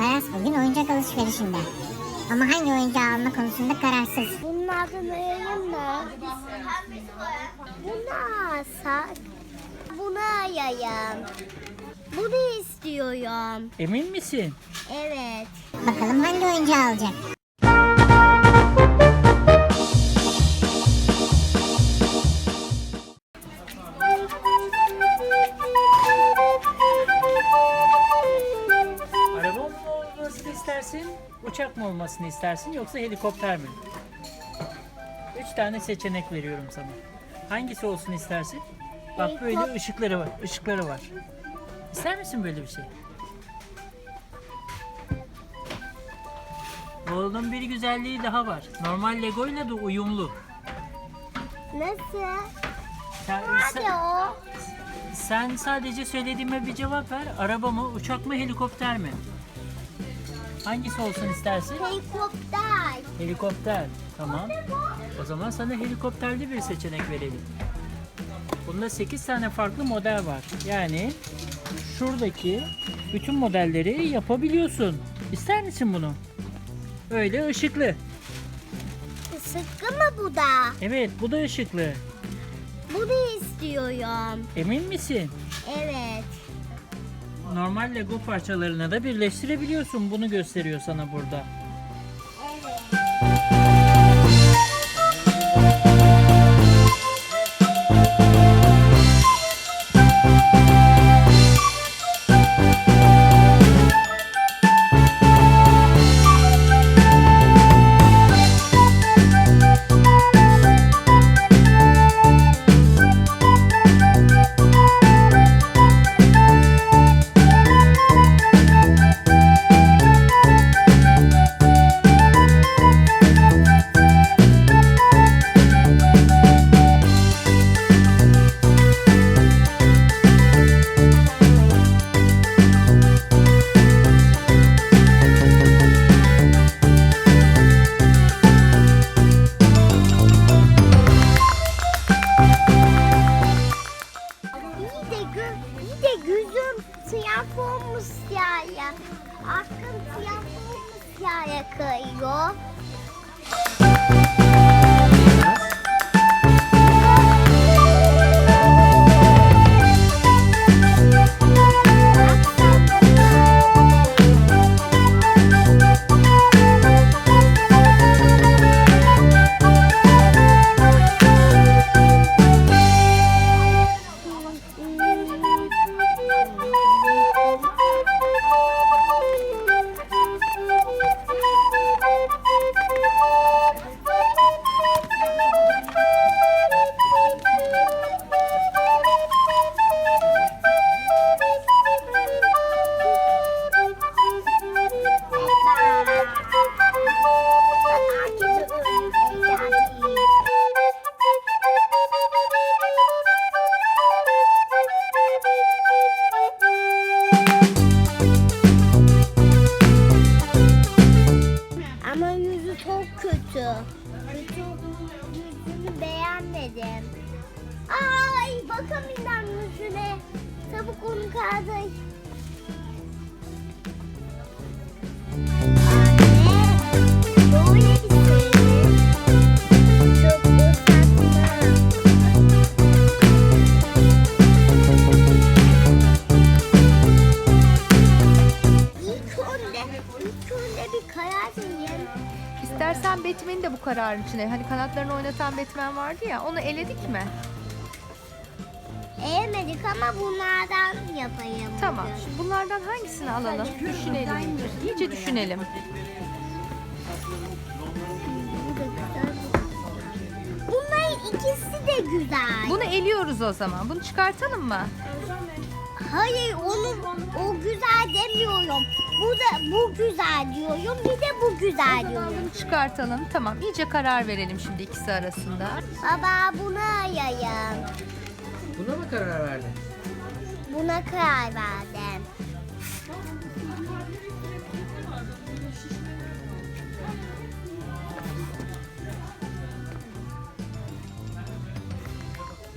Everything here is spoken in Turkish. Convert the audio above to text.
Aras bugün oyuncak alışverişinde. Ama hangi oyuncağı alma konusunda kararsız. Bunun adını ayayım mı? Bunu alsak. Bunu ayayım. Bunu istiyorum. Emin misin? Evet. Bakalım hangi oyuncağı alacak? İstersin? Uçak mı olmasını istersin yoksa helikopter mi? Üç tane seçenek veriyorum sana. Hangisi olsun istersin? Bak böyle Helikop- ışıkları var. ışıkları var. İster misin böyle bir şey? Oğlum bir güzelliği daha var. Normal Lego ile de uyumlu. Nasıl? Sen, Hadi sen, o. sen sadece söylediğime bir cevap ver. Araba mı, uçak mı, helikopter mi? Hangisi olsun istersin? Helikopter. Helikopter. Tamam. O zaman sana helikopterli bir seçenek verelim. Bunda 8 tane farklı model var. Yani şuradaki bütün modelleri yapabiliyorsun. İster misin bunu? Öyle ışıklı. Sıkkı mı bu da? Evet bu da ışıklı. Bunu istiyorum. Emin misin? Evet. Normal Lego parçalarını da birleştirebiliyorsun. Bunu gösteriyor sana burada. Siyah. Aklım siyah olmuş siyah kayıyor. Yüzünü beğenmedim. Ay bakamıyorum yüzüne. Çabuk onu kaldır. İstersen Batman'i de bu kararın içine. Hani kanatlarını oynatan Batman vardı ya. Onu eledik mi? Eğmedik ama bunlardan yapayım. Tamam. bugün. Şimdi bunlardan hangisini alalım? Düşünelim. İyice düşünelim. Bunların ikisi de güzel. Bunu eliyoruz o zaman. Bunu çıkartalım mı? Hayır onu o güzel demiyorum. Bu da bu güzel diyorum. Bir de bu güzel diyorum. Bunu çıkartalım. Tamam. İyice karar verelim şimdi ikisi arasında. Baba buna ayayım. Buna mı karar verdin? Buna karar verdim.